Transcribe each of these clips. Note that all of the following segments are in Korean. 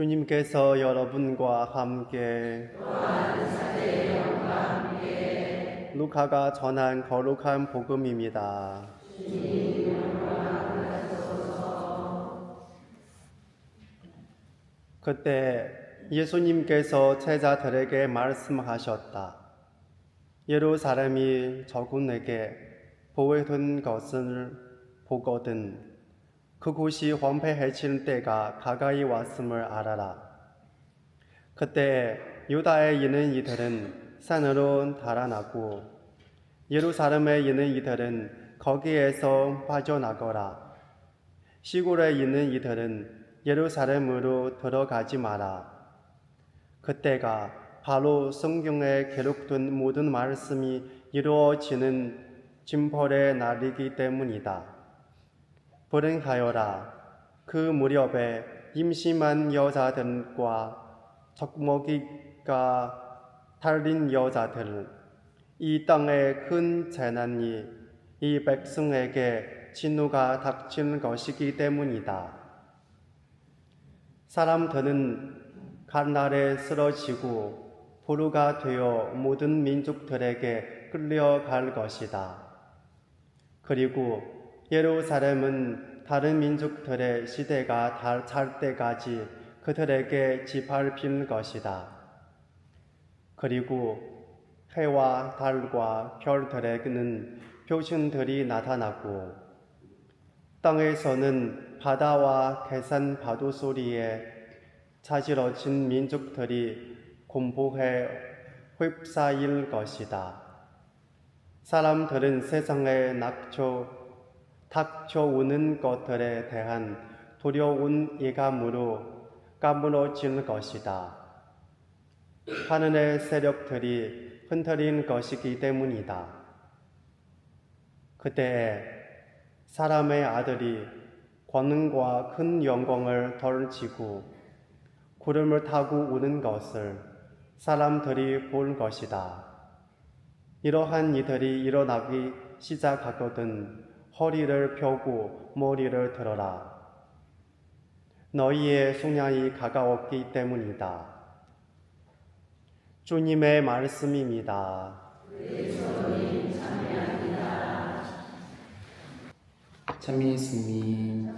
주님께서 여러분과 함께 루카가 전한 거룩한 복음입니다. 그때 예수님께서 제자들에게 말씀하셨다. 예루살렘이 저군에게 보호된 것을 보거든 그곳이 황폐해질 때가 가까이 왔음을 알아라. 그때 유다에 있는 이들은 산으로 달아나고 예루살렘에 있는 이들은 거기에서 빠져나거라. 시골에 있는 이들은 예루살렘으로 들어가지 마라. 그때가 바로 성경에 기록된 모든 말씀이 이루어지는 징벌의 날이기 때문이다. 불행하여라. 그 무렵에 임신한 여자들과 적먹이가 달린 여자들, 이 땅에 큰 재난이 이 백성에게 진노가 닥친 것이기 때문이다. 사람들은 간날에 쓰러지고 포로가 되어 모든 민족들에게 끌려갈 것이다. 그리고 예루살렘은 다른 민족들의 시대가 다찰 때까지 그들에게 짓밟힐 것이다. 그리고 해와 달과 별들에게는 표신들이 나타나고 땅에서는 바다와 계산 파도 소리에 자지러진 민족들이 공포해 휩싸일 것이다. 사람들은 세상에 낙초, 닥쳐오는 것들에 대한 두려운 예감으로 까무러질 것이다. 하늘의 세력들이 흔들린 것이기 때문이다. 그때에 사람의 아들이 권능과 큰 영광을 덜지고 구름을 타고 오는 것을 사람들이 볼 것이다. 이러한 이들이 일어나기 시작하거든 허리를 펴고 머리를 들어라. 너희의 속량이 가까웠기 때문이다. 주님의 말씀입니다. 찬미스님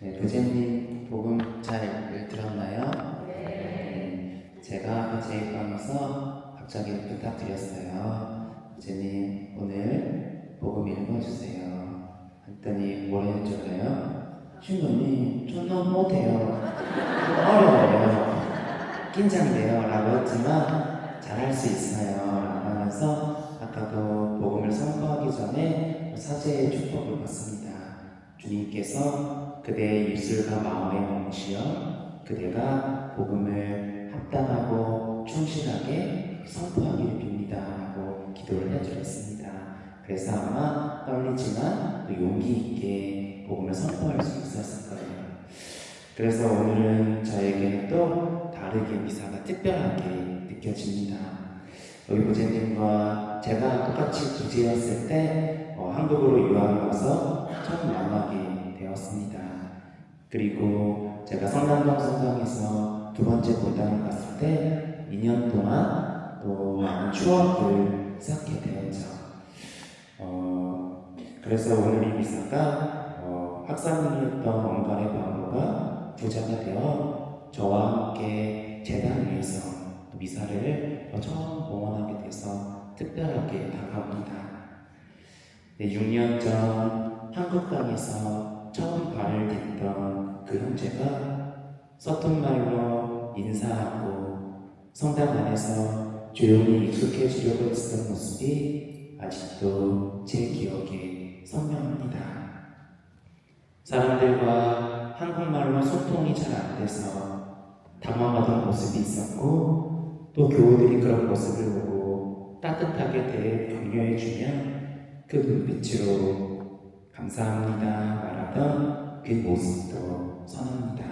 네, 교재님 복음 잘 들었나요? 네. 제가 제방에서 갑자기 부탁드렸어요. 교재님 오늘 복음 읽어주세요. 했더니 뭐라 했잖아요? 신부님 저 너무 못해요. 좀 어려워요. 긴장돼요. 라고 했지만 잘할 수 있어요. 라고 하면서 아까도 복음을 선포하기 전에 사제의 축복을 받습니다. 주님께서 그대의 입술과 마음에 멈추어 그대가 복음을 합당하고 충실하게 빕니다. 그래서 아마 떨리지만 또 용기 있게 복음을 선포할 수 있었을 거예요. 그래서 오늘은 저에게는 또 다르게 미사가 특별하게 느껴집니다. 여기 부제님과 제가 똑같이 부제였을 때 어, 한국으로 유학을 와서 처음 만나게 되었습니다. 그리고 제가 성남동 성당에서 두 번째 본당을 갔을 때 2년 동안 또 많은 추억을 쌓게 되었죠. 어, 그래서 오늘 이 미사가 어, 학사님이었던 원간의 방모가 부자가 되어 저와 함께 재단 위에서 또 미사를 처음 봉헌하게 돼서 특별하게 다가옵니다. 네, 6년 전 한국 땅에서 처음 발을 댔던 그 형제가 서툰 말로 인사하고 성당 안에서 조용히 익숙해지려고 했던 모습이 아직도 제 기억에 선명합니다. 사람들과 한국말로 소통이 잘 안 돼서 당황하던 모습이 있었고 또 교우들이 그런 모습을 보고 따뜻하게 대해 격려해주면 그 눈빛으로 감사합니다 말하던 그 모습도 선합니다.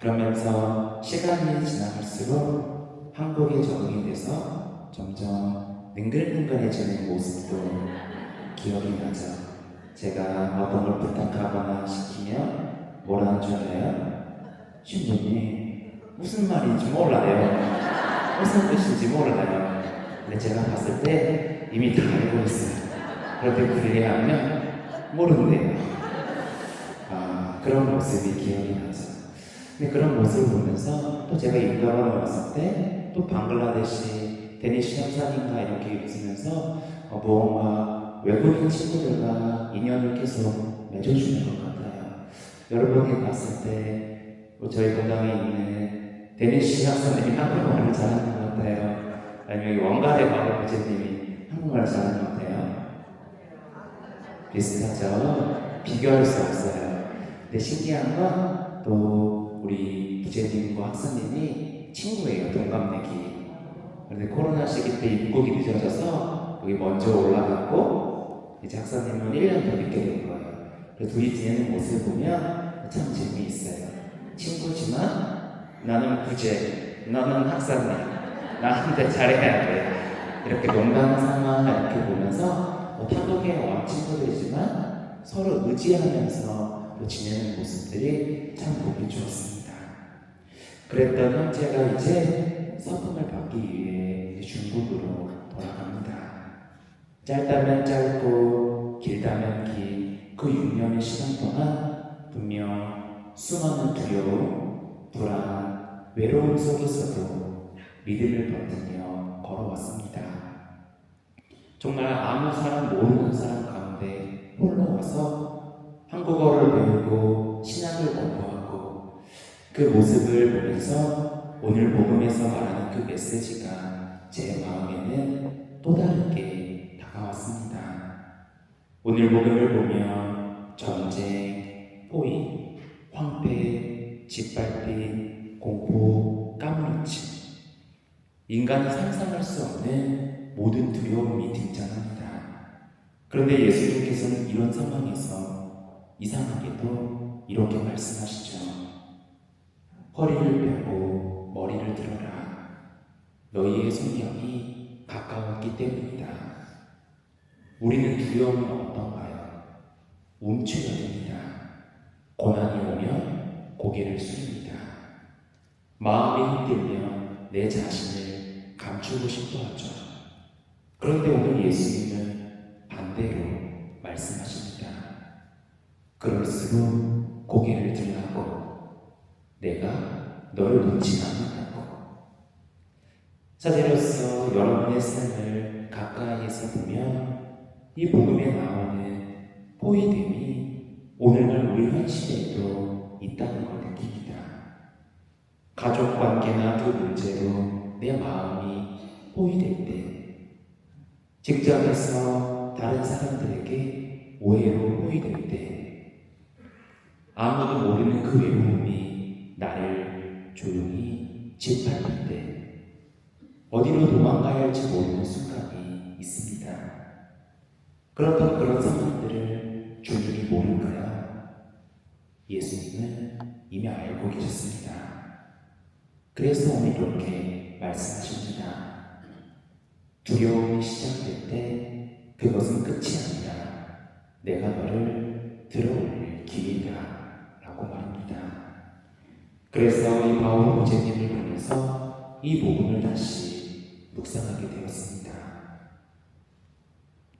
그러면서 시간이 지나갈수록 한국에 적응이 돼서 점점 능글능글해지는 모습도 기억이 나죠. 제가 어떤 걸 부탁하거나 시키면 뭐라는 줄 알아요? 신부님 무슨 말인지 몰라요. 무슨 뜻인지 몰라요. 근데 제가 봤을 때 이미 다 알고 있어요. 그렇게 불리하면 모른대요. 아, 그런 모습이 기억이 나죠. 근데 그런 모습을 보면서 또 제가 인도하러 왔을 때 또 방글라데시 데니시 형사님과 이렇게 있으면서 어, 무언가 외국인 친구들과 인연을 계속 맺어주는 것 같아요. 여러분이 봤을 때 뭐 저희 공당에 있는 데니시 형사님이 한국말을 잘하는 것 같아요. 아니면 원가대 바로 부제님이 한국말을 잘하는 것 같아요. 비슷하죠? 비교할 수 없어요. 근데 신기한 건 또 우리 부제님과 학사님이 친구예요, 동갑내기. 그런데 코로나 시기 때 입국이 늦어져서 여기 먼저 올라갔고 이제 학사님은 1년 더 늦게 된 거예요. 그래서 둘이 지내는 모습 보면 참 재미있어요. 친구지만 나는 부제, 너는 학사님, 나한테 잘해야 돼. 이렇게 농담 삼아 이렇게 보면서 뭐 타국의 원 친구들이지만 서로 의지하면서 또 지내는 모습들이 참 보기 좋았습니다. 그랬던 형제가 이제 서품을 받기 위해 중국으로 돌아갑니다. 짧다면 짧고 길다면 긴 그 6년의 시간 동안 분명 수많은 두려움, 불안, 외로움 속에서도 믿음을 버티며 걸어왔습니다. 정말 아무 사람 모르는 사람 가운데 홀로 와서 한국어를 배우고 신앙을 공부하고 그 모습을 보면서 오늘 복음에서 말하는 그 메시지가 제 마음에는 또 다르게 다가왔습니다. 오늘 복음을 보면 전쟁, 포위, 황폐, 짓밟힘, 공포, 까무러짐 인간이 상상할 수 없는 모든 두려움이 등장합니다. 그런데 예수님께서는 이런 상황에서 이상하게도 이렇게 말씀하시죠. 허리를 펴고 머리를 들어라. 너희의 성경이 가까웠기 때문이다. 우리는 두려움은 어떤가요? 움츠려야 됩니다. 고난이 오면 고개를 숙입니다. 마음이 흔들면 내 자신을 감추고 싶어 하죠. 그런데 오늘 예수님은 반대로 말씀하십니다. 그럴수록 고개를 들라고 내가 너를 놓지 않는다고. 사제로서 여러분의 삶을 가까이에서 보면 이 복음에 나오는 포위됨이 오늘날 우리 현실에도 있다는 걸 느낍니다. 가족 관계나 그 문제로 내 마음이 포위될 때, 직장에서 다른 사람들에게 오해로 포위될 때, 아무도 모르는 그 외로움이 나를 조용히 짓밟을 때, 어디로 도망가야 할지 모르는 순간이 있습니다. 그렇던 그런 상황들을 주님이 모를까요? 예수님은 이미 알고 계셨습니다. 그래서 오늘 이렇게 말씀하십니다. 두려움이 시작될 때 그것은 끝이 아니라 내가 너를 들어올릴 기회다 라고 말합니다. 그래서 이 바울 모제님을 보면서 이 복음을 다시 묵상하게 되었습니다.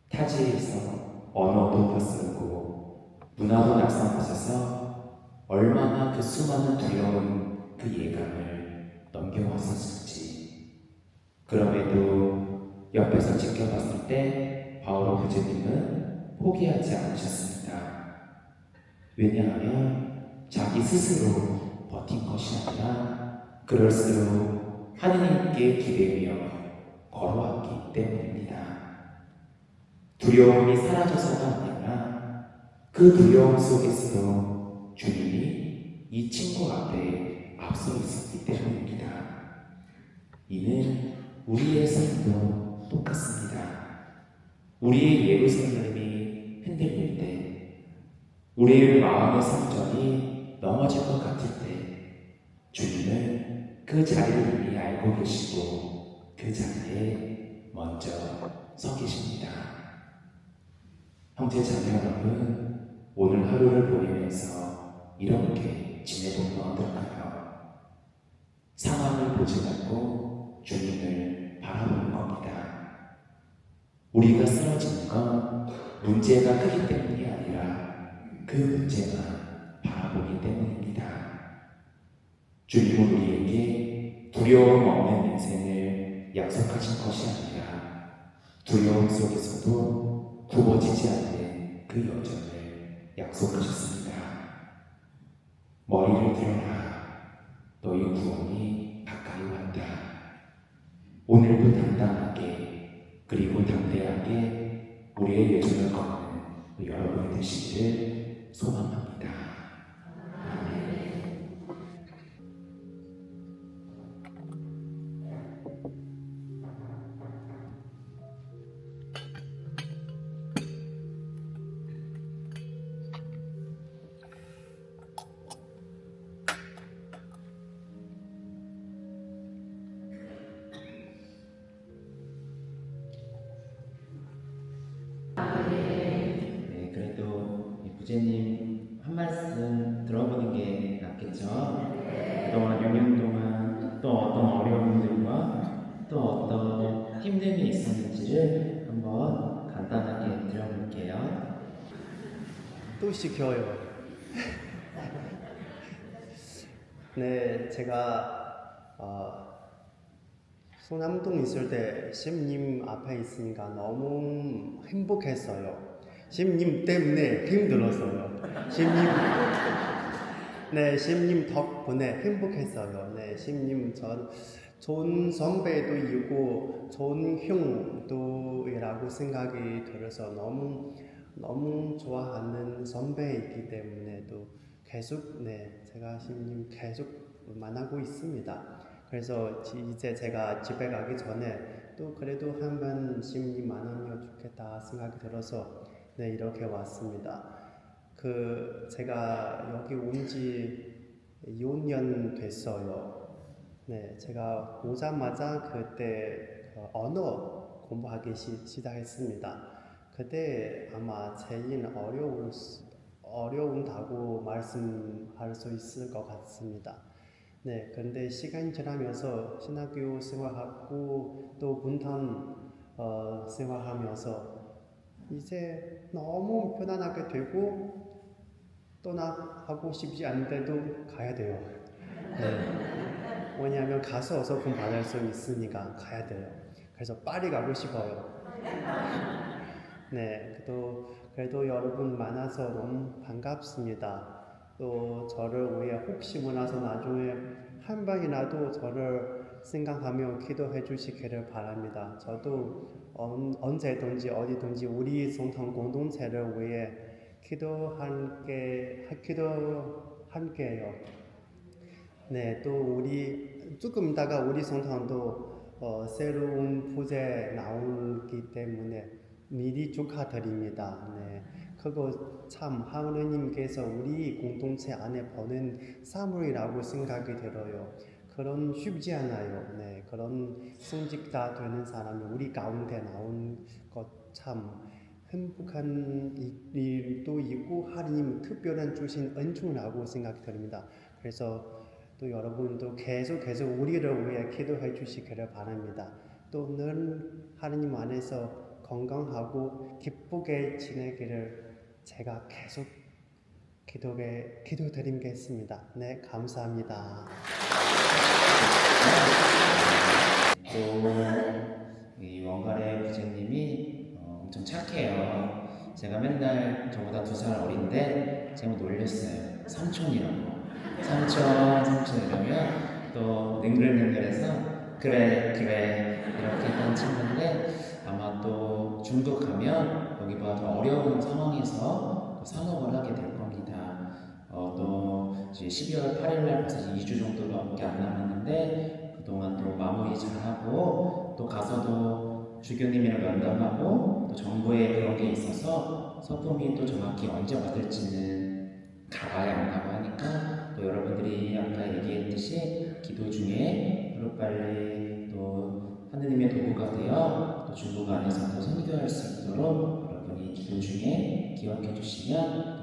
타지에서 언어도 낯설고 문화도 낯선 곳에서 얼마나 그 수많은 두려운 그 예감을 넘겨왔었을지 그럼에도 옆에서 지켜봤을 때 바오로 부제님은 포기하지 않으셨습니다. 왜냐하면 자기 스스로 버틴 것이 아니라 그럴수록 하느님께 기대며 걸어왔기 때문입니다. 두려움이 사라져서가 아니라 그 두려움 속에서도 주님이 이 친구 앞에 앞서 있었기 때문입니다. 이는 우리의 삶도 똑같습니다. 우리의 예루살렘이 흔들릴 때, 우리의 마음의 성전이 넘어질 것 같을 때, 주님은 그 자리를 이미 알고 계시고 그 자리에 먼저 서 계십니다. 형제 자매 여러분, 오늘 하루를 보내면서 이렇게 지내보면 어떨까요? 상황을 보지 말고 주님을 바라보는 겁니다. 우리가 쓰러지는 건 문제가 크기 때문이 아니라 그 문제만 바라보기 때문입니다. 주님은 우리에게 두려움 없는 인생을 약속하신 것이 아니라 두려움 속에서도 굽어지지 않는 그 여정을 약속하셨습니다. 머리를 들어라. 너희 구원이 가까이 왔다. 오늘도 당당하게 그리고 담대하게 우리의 여정을 걷는 여러분이 되시기를 소망합니다. 부제님 한 말씀 들어보는 게 낫겠죠? 그동안 6년 동안 또 어떤 어려움들과 또 어떤 힘듦이 있었는지를 한번 간단하게 들어볼게요. 또 시켜요. 네, 제가 어, 소남동 있을 때 심님 앞에 있으니까 너무 행복했어요. 심님 때문에 힘들었어요. 심님 네, 심님 덕분에 행복했어요. 네, 심님 전 좋은 선배도 있고 좋은 형도이라고 생각이 들어서 너무 너무 좋아하는 선배이기 때문에 또 계속 네 제가 신님 계속 만나고 있습니다. 그래서 지- 이제 제가 집에 가기 전에 또 그래도 한번 신님 만나면 좋겠다 생각이 들어서 네 이렇게 왔습니다. 그 제가 여기 온지 2년 됐어요. 네 제가 오자마자 그때 그 언어 공부하기 시, 시작했습니다. 그때 아마 제일 어려운 어려운다고 말씀할 수 있을 것 같습니다. 네, 그런데 시간이 지나면서 신학교 생활하고 또 분단 어, 생활하면서 이제 너무 편안하게 되고 떠나가고 싶지 않은데도 가야 돼요. 네. 왜냐하면 가서 어서 돈 받을 수 있으니까 가야 돼요. 그래서 빨리 가고 싶어요. 네, 그래도, 그래도 여러분 만나서 너무 반갑습니다. 또 저를 위해 혹시 몰라서 나중에 한 번이라도 저를 생각하며 기도해 주시기를 바랍니다. 저도 언, 언제든지 어디든지 우리 성탄 공동체를 위해 기도할게, 기도할게요. 네, 또 우리 조금 있다가 우리 성탄도 어, 새로운 부제 나오기 때문에 미리 축하드립니다. 네, 그거 참 하느님께서 우리 공동체 안에 보낸 사물이라고 생각이 들어요. 그런 쉽지 않아요. 네, 그런 승직자 되는 사람이 우리 가운데 나온 것 참 행복한 일도 있고 하나님 특별한 주신 은총이라고 생각이 듭니다. 그래서 또 여러분도 계속 계속 우리를 위해 기도해 주시기를 바랍니다. 또 늘 하나님 안에서 건강하고 기쁘게 지내기를 제가 계속 기도에 기도드리겠습니다. 네, 감사합니다. 또이 원가래 부제님이 어, 엄청 착해요. 제가 맨날 저보다 두 살 어린데 제가 놀렸어요. 삼촌이라고. 삼촌, 삼촌 이러면 또 능글능글해서 그래, 그래 이렇게 했던 친구인데 아마 또 중국 가면 여기보다 더 어려운 상황에서 또 상업을 하게 될 겁니다. 어, 또 이제 12월 8일 날 벌써 2주 정도 밖에 안 남았는데 그동안 또 마무리 잘하고 또 가서도 주교님이랑 면담하고 또 정부에 그런 게 있어서 서품이 또 정확히 언제 받을지는 가봐야 안다고 하니까 또 여러분들이 아까 얘기했듯이 기도 중에 하루빨리 또 하느님의 도구가 되어 또 중국 안에서도 선교할 수 있도록 여러분이 기도 중에 기억해 주시면